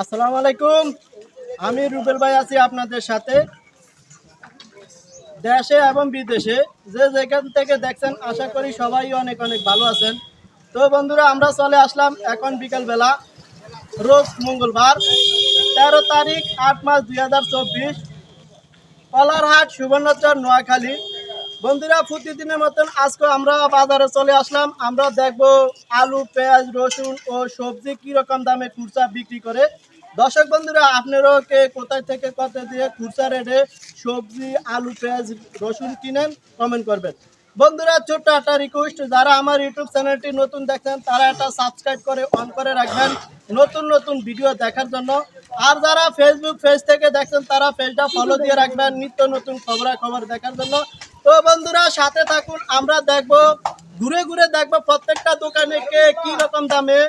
আসসালামু আলাইকুম। আমি রুবেল ভাই আছি আপনাদের সাথে। দেশে এবং বিদেশে যে যেখান থেকে দেখছেন, আশা করি সবাই অনেক অনেক ভালো আছেন। তো বন্ধুরা, আমরা চলে আসলাম এখন বিকালবেলা, রোজ মঙ্গলবার, তেরো তারিখ, আট মাস দুই হাজার চব্বিশ কলারহাট সুবর্ণচর, নোয়াখালী। বন্ধুরা, প্রতিদিনের মতন আজকে আমরা বাজারে চলে আসলাম। আমরা দেখব আলু, পেঁয়াজ, রসুন ও সবজি কি রকম দামে খুচরা বিক্রি করে। দর্শক বন্ধুরা, আপনারাও কে কোথায় থেকে কত দিয়ে খুচরা রেটে সবজি, আলু, পেঁয়াজ, রসুন কিনেন কমেন্ট করবেন। বন্ধুরা, ছোট্ট একটা রিকোয়েস্ট যারা আমার ইউটিউব চ্যানেলটি নতুন দেখছেন, তারা এটা সাবস্ক্রাইব করে অন করে রাখবেন নতুন নতুন ভিডিও দেখার জন্য। আর যারা ফেসবুক পেজ থেকে দেখছেন, তারা পেজটা ফলো দিয়ে রাখবেন নিত্য নতুন খবরাখবর দেখার জন্য। তো বন্ধুরা, সাথে থাকুন, আমরা দেখব, ঘুরে ঘুরে দেখব প্রত্যেকটা দোকানে কে কি রকম দামে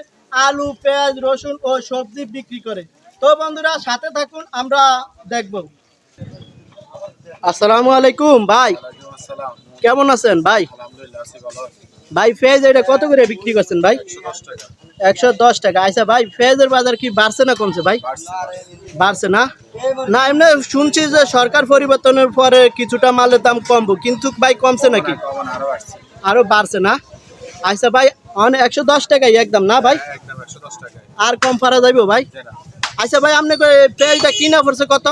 আলু, পেঁয়াজ, রসুন ও সবজি বিক্রি করে। তো বন্ধুরা, সাথে থাকুন, আমরা দেখব। আসসালামু আলাইকুম, ভাই। কেমন আছেন ভাই? ভাই ফেজ এটা কত করে বিক্রি করছেন ভাই? একশো দশ টাকা। আচ্ছা ভাই ফেজের বাজার কি বাড়ছে না কমছে ভাই? বাড়ছে না? না এমনি শুনছি যে সরকার পরিবর্তনের পরে কিছুটা মালের দাম কমবো কিন্তু ভাই কমছে নাকি? আরও বাড়ছে। না? আচ্ছা ভাই অনেক একশো দশ টাকাই একদম না ভাই? টাকায় আর কম পারা যাইবো ভাই? আচ্ছা ভাই আপনি পেঁয়াজটা কিনা পড়ছে কত?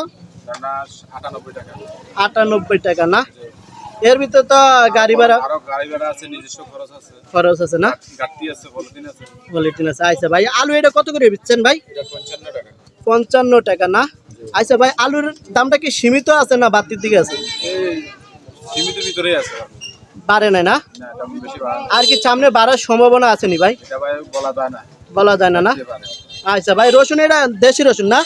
আটানব্বই টাকা। না? এর ভিতরে তো গাড়ি ভাড়া আরও গাড়ি ভাড়া আছে নিজস্ব খরচ আছে। খরচ আছে না? গাড়ি আছে পলিথিন আছে। আচ্ছা ভাই আলু এটা কত করে বিচ্ছেন ভাই? এটা পঞ্চান্ন টাকা। না? আচ্ছা ভাই আলুর দামটা কি সীমিত আছে না বাড়তির দিকে আছে? সীমিত ভিতরেই আছে। বাড়ে নাই না। আর কি সামনে বাড়ার সম্ভাবনা আছে নি ভাই? এটা ভাই বলা যায় না। বলা যায় না না? আচ্ছা ভাই রসুন এটা দেশি রসুন না?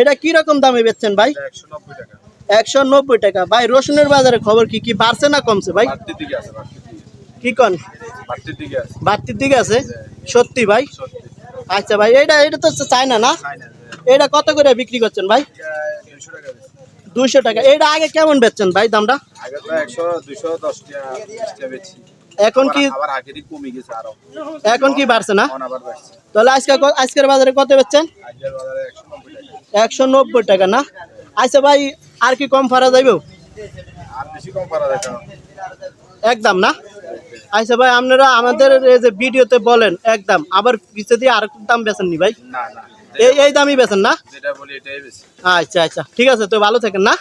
এটা কি রকম দামে বেচছেন ভাই? টাকা। একশো নব্বই টাকা। ভাই রসুনের বাজারে খবর কি কি বাড়ছে না কমছে ভাই? কি কন? বাড়তির দিকে আছে। সত্যি ভাই? আচ্ছা ভাই এটা এটা তো চায়না না? এটা কত করে বিক্রি করছেন ভাই? দুইশো টাকা। এটা আগে কেমন বেচছেন ভাই দামটা? দশ এখন কি এখন কি বাড়ছে না? তাহলে আজকে আজকের বাজারে কত বেচছেন? একশো নব্বই টাকা না? আচ্ছা ভাই আর কি কম ফারা যাইব? একদম না? আচ্ছা ভাই আপনারা আমাদের এই যে ভিডিওতে বলেন একদম। আবার পিছে দিয়ে আর দাম বেছেন নি ভাই এই এই দামই বেছেন না? আচ্ছা আচ্ছা। ঠিক আছে তো ভালো থাকেন না?